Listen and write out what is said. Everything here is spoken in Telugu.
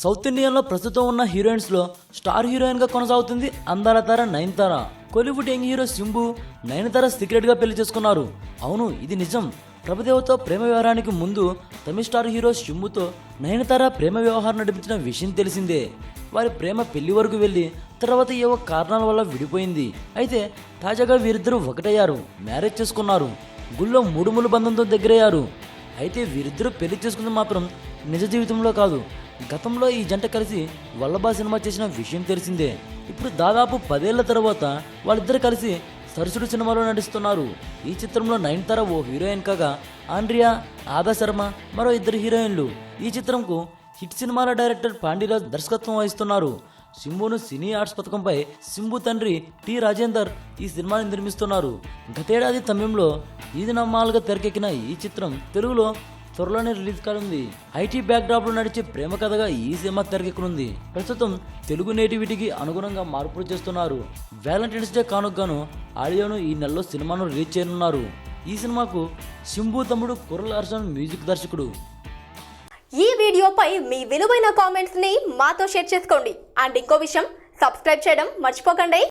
సౌత్ ఇండియన్లో ప్రస్తుతం ఉన్న హీరోయిన్స్లో స్టార్ హీరోయిన్గా కొనసాగుతుంది అందాల తార Nayanthara. Kollywood young hero Simbu Nayanthara సీక్రెట్గా పెళ్ళి చేసుకున్నారు. అవును ఇది నిజం. ప్రభుదేవతో ప్రేమ వ్యవహారానికి ముందు తమిళ స్టార్ హీరో శింబుతో నయనతార ప్రేమ వ్యవహారం నడిపించిన విషయం తెలిసిందే. వారి ప్రేమ పెళ్ళి వరకు వెళ్ళి తర్వాత ఏవో కారణాల వల్ల విడిపోయింది. అయితే తాజాగా వీరిద్దరూ ఒకటయ్యారు మ్యారేజ్ చేసుకున్నారు. గుళ్ళో మూడుములు బంధంతో దగ్గరయ్యారు. అయితే వీరిద్దరూ పెళ్ళి చేసుకుంది మాత్రం నిజ జీవితంలో కాదు. గతంలో ఈ జంట కలిసి వల్లభా సినిమా చేసిన విషయం తెలిసిందే. ఇప్పుడు దాదాపు పదేళ్ళ తర్వాత వాళ్ళిద్దరు కలిసి సరసుడు సినిమాలో నటిస్తున్నారు. ఈ చిత్రంలో నయనతార ఓ హీరోయిన్ కాగా ఆండ్రియా ఆదా శర్మ మరో ఇద్దరు హీరోయిన్లు. ఈ చిత్రంకు హిట్ సినిమాల డైరెక్టర్ పాండిరాజ్ దర్శకత్వం వహిస్తున్నారు. సింబును సినీ ఆర్ట్స్ పథకంపై సింబు తండ్రి టి రాజేందర్ ఈ సినిమాని నిర్మిస్తున్నారు. గతేడాది తమిళంలో ఈది నమ్మాలుగా తెరకెక్కిన ఈ చిత్రం తెలుగులో త్వరలోనే రిలీజ్ కానుంది. ఐటీ బ్యాక్డ్రాప్లో నడిచే ప్రేమ కథగా ఈ సినిమా తెరకెక్కనుంది. ప్రస్తుతం తెలుగు నేటివిటీకి అనుగుణంగా మార్పులు చేస్తున్నారు. వ్యాలంటైన్స్ డే కానుకగాను ఆడియోను ఈ నెలలో సినిమాను రిలీజ్ చేయనున్నారు. ఈ సినిమాకు సింబు తమ్ముడు కుర్రల అర్జున్ మ్యూజిక్ దర్శకుడు. ఈ వీడియోపై మీ విలువైన కామెంట్స్ని మాతో షేర్ చేసుకోండి. అండ్ ఇంకో విషయం సబ్స్క్రైబ్ చేయడం మర్చిపోకండి.